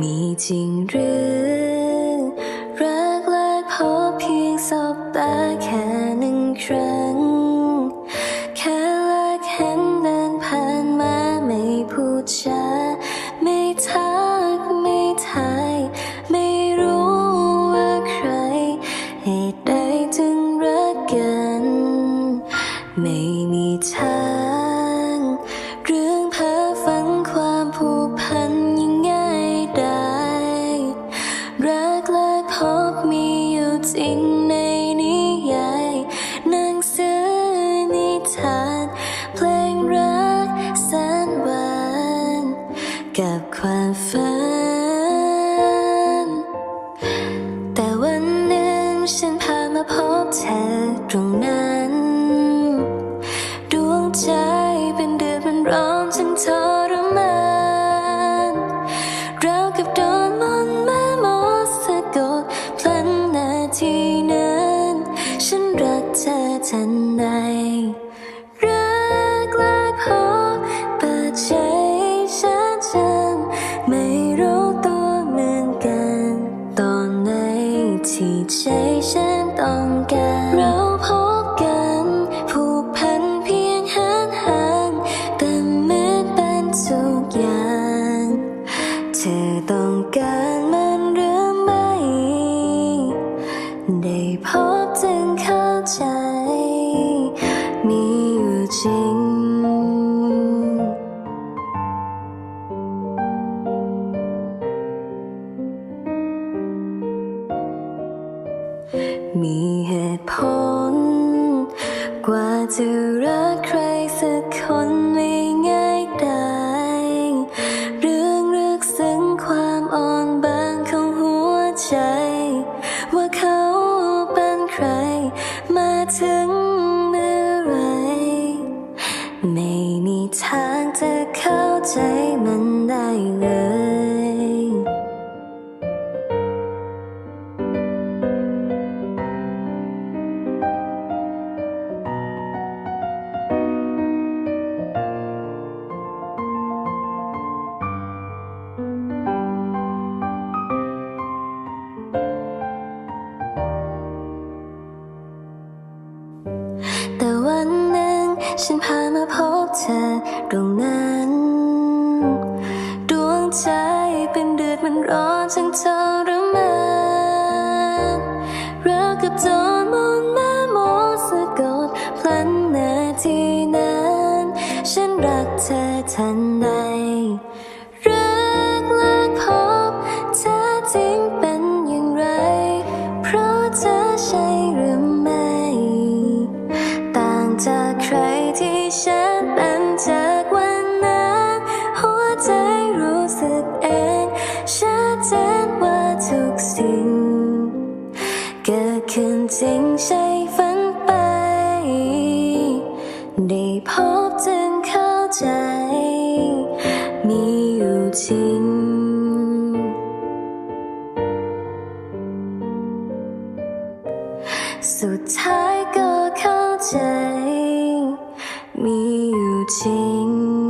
มีจริ สิ่งในนิยายหนังสือนิทานเพลงรักแสนหวานกับความฝัน แต่วันหนึ่งฉันพามาพบเธอตรงนั้น รักเธอทันใดรักแรกพบเปิดใจชัดเจนไม่รู้ตัวเหมือนกัน ตอนไหนที่ใจฉันต้องการเราพบกันผูกพันเพียงห่างห่างแต่เหมือนเป็นทุกอย่าง เธอต้องการมัน มีเหตุผล กว่าจะรักใครสักคนไม่ง่ายได้เรื่องลึกซึ้งความอ่อนบางของหัวใจ ว่าเขาเป็นใคร มาถึงเมื่อไร ไม่มีทางจะเข้าใจมันได้เลย ฉันพามาพบเธอตรงนั้น ดวงใจเป็นเดือดมันร้อนฉันทรมานรักกับจนมนต์แม่มสะกดพลันนาทีนั้น ฉันรักเธอทัน ฉันเป็นจากวันนั้นหัวใจรู้สึกเองชัดเจนว่าทุกสิ่ง เกิดขึ้นจริงใช่ฝันไป ได้พบจึงเข้าใจ มีอยู่จริงสุดท้ายก็เข้าใจ มีอยู่จริง